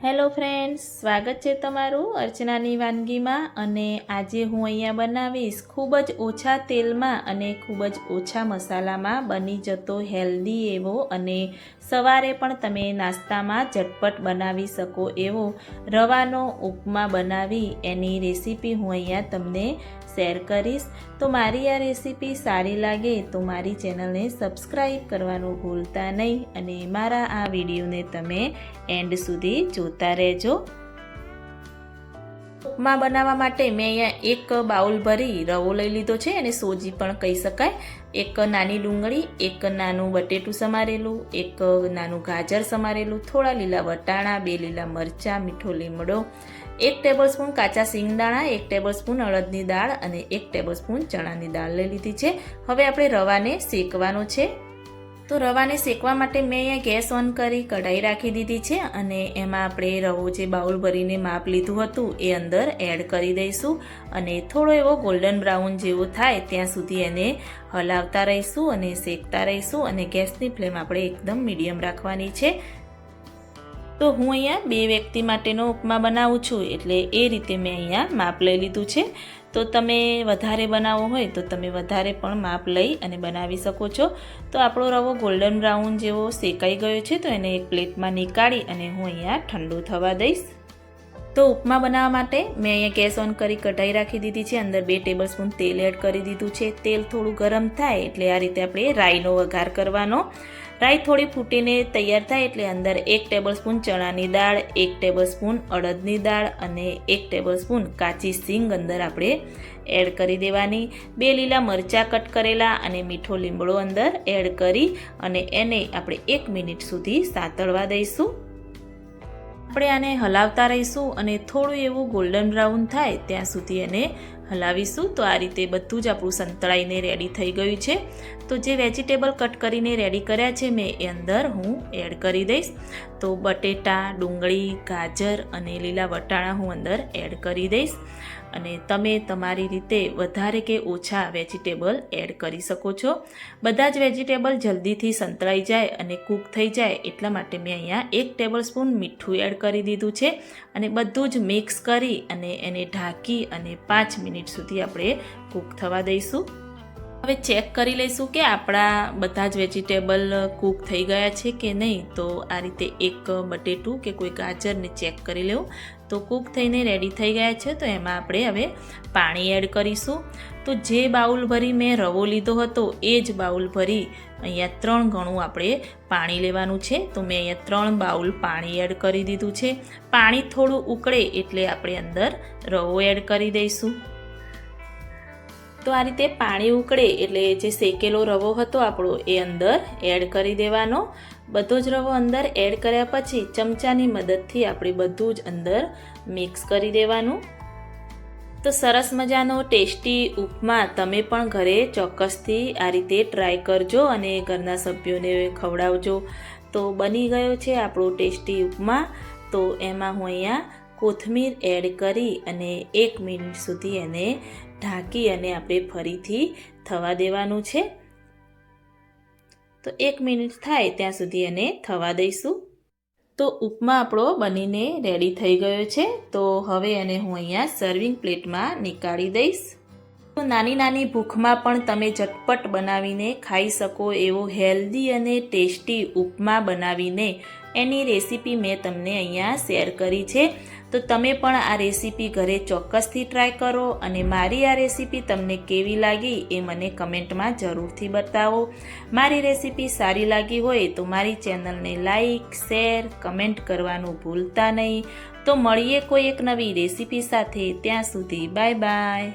Hello friends, સ્વાગત છે તમારું અર્ચનાની વાનગીમાં અને આજે હું અહીંયા બનાવીશ ખૂબ જ ઓછા તેલમાં અને ખૂબ જ ઓછા મસાલામાં બની જતો હેલ્ધી એવો અને સવારે પણ તમે નાસ્તામાં ઝટપટ બનાવી શકો એવો રવાનો ઉપમા બનાવી એની રેસીપી હું અહીંયા તમને શેર કરીશ. તો મારી આ રેસીપી સારી લાગે તો મારી ચેનલને સબસ્ક્રાઈબ કરવાનું ભૂલતા નહીં અને મારા આ વિડીયોને તમે એન્ડ સુધી જોતા રહેજો. ઉપમા બનાવવા માટે મેં અહીંયા એક બાઉલ ભરી રવો લઈ લીધો છે અને સોજી પણ કહી શકાય. એક નાની ડુંગળી, એક નાનું બટેટું સમારેલું, એક નાનું ગાજર સમારેલું, થોડા લીલા વટાણા, બે લીલા મરચાં, મીઠો લીમડો, એક ટેબલસ્પૂન કાચા સિંગદાણા એક ટેબલસ્પૂન અડદની દાળ અને એક ટેબલસ્પૂન ચણાની દાળ લઈ લીધી છે. હવે આપણે રવાને શેકવાનો છે. તો રવાને શેકવા માટે મેં અહીંયા ગેસ ઓન કરી કઢાઈ રાખી દીધી છે અને એમાં આપણે રવો જે બાઉલ ભરીને માપ લીધું હતું એ અંદર એડ કરી દઈશું અને થોડો એવો ગોલ્ડન બ્રાઉન જેવો થાય ત્યાં સુધી એને હલાવતા રહીશું અને શેકતા રહીશું અને ગેસની ફ્લેમ આપણે એકદમ મીડિયમ રાખવાની છે તો હું અહીંયા બે વ્યક્તિ માટેનો ઉપમા બનાવું છું, એટલે એ રીતે મેં અહીંયા માપ લઈ લીધું છે. તો તમે વધારે બનાવવો હોય તો તમે વધારે પણ માપ લઈ અને બનાવી શકો છો. તો આપણો રવો ગોલ્ડન બ્રાઉન જેવો શેકાઈ ગયો છે, તો એને એક પ્લેટમાં નીકાળી અને હું અહીંયા ઠંડુ થવા દઈશ. તો ઉપમા બનાવવા માટે મેં અહીંયા ગેસ ઓન કરી કઢાઈ રાખી દીધી છે. અંદર બે ટેબલ સ્પૂન તેલ એડ કરી દીધું છે. તેલ થોડું ગરમ થાય એટલે આ રીતે આપણે રાઈનો વઘાર કરવાનો. રાઈ થોડી ફૂટીને તૈયાર થાય એટલે અંદર એક ટેબલસ્પૂન ચણાની દાળ, એક ટેબલસ્પૂન અડદની દાળ અને એક ટેબલસ્પૂન કાચી સિંગ અંદર આપણે એડ કરી દેવાની. બે લીલા મરચાં કટ કરેલા અને મીઠો લીમડો અંદર એડ કરી અને એને આપણે એક મિનિટ સુધી સાતળવા દઈશું. આપણે આને હલાવતા રહીશું અને થોડું એવું ગોલ્ડન બ્રાઉન થાય ત્યાં સુધી એને હલાવીશું. તો આ રીતે બધું જ આપણું સંતળાઈને રેડી થઈ ગયું છે. તો જે વેજીટેબલ કટ કરીને રેડી કર્યા છે મેં એ અંદર હું એડ કરી દઈશ. તો બટેટા, ડુંગળી, ગાજર અને લીલા વટાણા હું અંદર એડ કરી દઈશ. અને તમે તમારી રીતે વધારે કે ઓછા વેજીટેબલ એડ કરી શકો છો. બધા જ વેજીટેબલ જલ્દીથી સંતળાઈ જાય અને કૂક થઈ જાય એટલા માટે મેં અહીંયા એક ટેબલ સ્પૂન મીઠું એડ કરી દીધું છે. અને બધું જ મિક્સ કરી અને એને ઢાંકી અને પાંચ મિનિટ સુધી આપણે કૂક થવા દઈશું. હવે ચેક કરી લઈશું કે આપણા બધા જ વેજીટેબલ કૂક થઈ ગયા છે કે નહીં. તો આ રીતે એક બટેટું કે કોઈ ગાજરને ચેક કરી લેવું. તો કૂક થઈને રેડી થઈ ગયા છે, તો એમાં આપણે હવે પાણી એડ કરીશું. તો જે બાઉલ ભરી મેં રવો લીધો હતો, એ જ બાઉલ ભરી અહીંયા ત્રણ ગણું આપણે પાણી લેવાનું છે. તો મેં અહીંયા ત્રણ બાઉલ પાણી એડ કરી દીધું છે. પાણી થોડું ઉકળે એટલે આપણે અંદર રવો એડ કરી દઈશું. તો આ રીતે પાણી ઉકળે એટલે જે શેકેલો રવો હતો આપણો એ અંદર એડ કરી દેવાનો. બધો જ રવો અંદર એડ કર્યા પછી ચમચાની મદદથી આપણે બધું જ અંદર મિક્સ કરી દેવાનું. તો સરસ મજાનો ટેસ્ટી ઉપમા તમે પણ ઘરે ચોક્કસથી આ રીતે ટ્રાય કરજો અને ઘરના સભ્યોને ખવડાવજો. તો બની ગયો છે આપણો ટેસ્ટી ઉપમા. તો એમાં હું અહીંયા કોથમીર એડ કરી અને એક મિનિટ સુધી એને ઢાંકી અને આપણે ફરીથી થવા દેવાનું છે. તો એક મિનિટ થાય ત્યાં સુધી એને થવા દઈશું. તો ઉપમા આપણો બનીને રેડી થઈ ગયો છે. તો હવે એને હું અહીંયા સર્વિંગ પ્લેટમાં નીકાળી દઈશ. તો નાની નાની ભૂખમાં પણ તમે ઝટપટ બનાવીને ખાઈ શકો એવો હેલ્ધી અને ટેસ્ટી ઉપમા બનાવીને એની રેસીપી મેં તમને અહીંયા શેર કરી છે. તો તમે પણ આ રેસીપી ઘરે ચોક્કસથી ટ્રાય કરો અને મારી આ રેસીપી તમને કેવી લાગી એ મને કમેન્ટમાં જરૂરથી બતાવો. મારી રેસીપી સારી લાગી હોય તો મારી ચેનલને લાઈક, શેર, કમેન્ટ કરવાનું ભૂલતા નહીં. તો મળીએ કોઈ એક નવી રેસીપી સાથે. ત્યાં સુધી બાય બાય.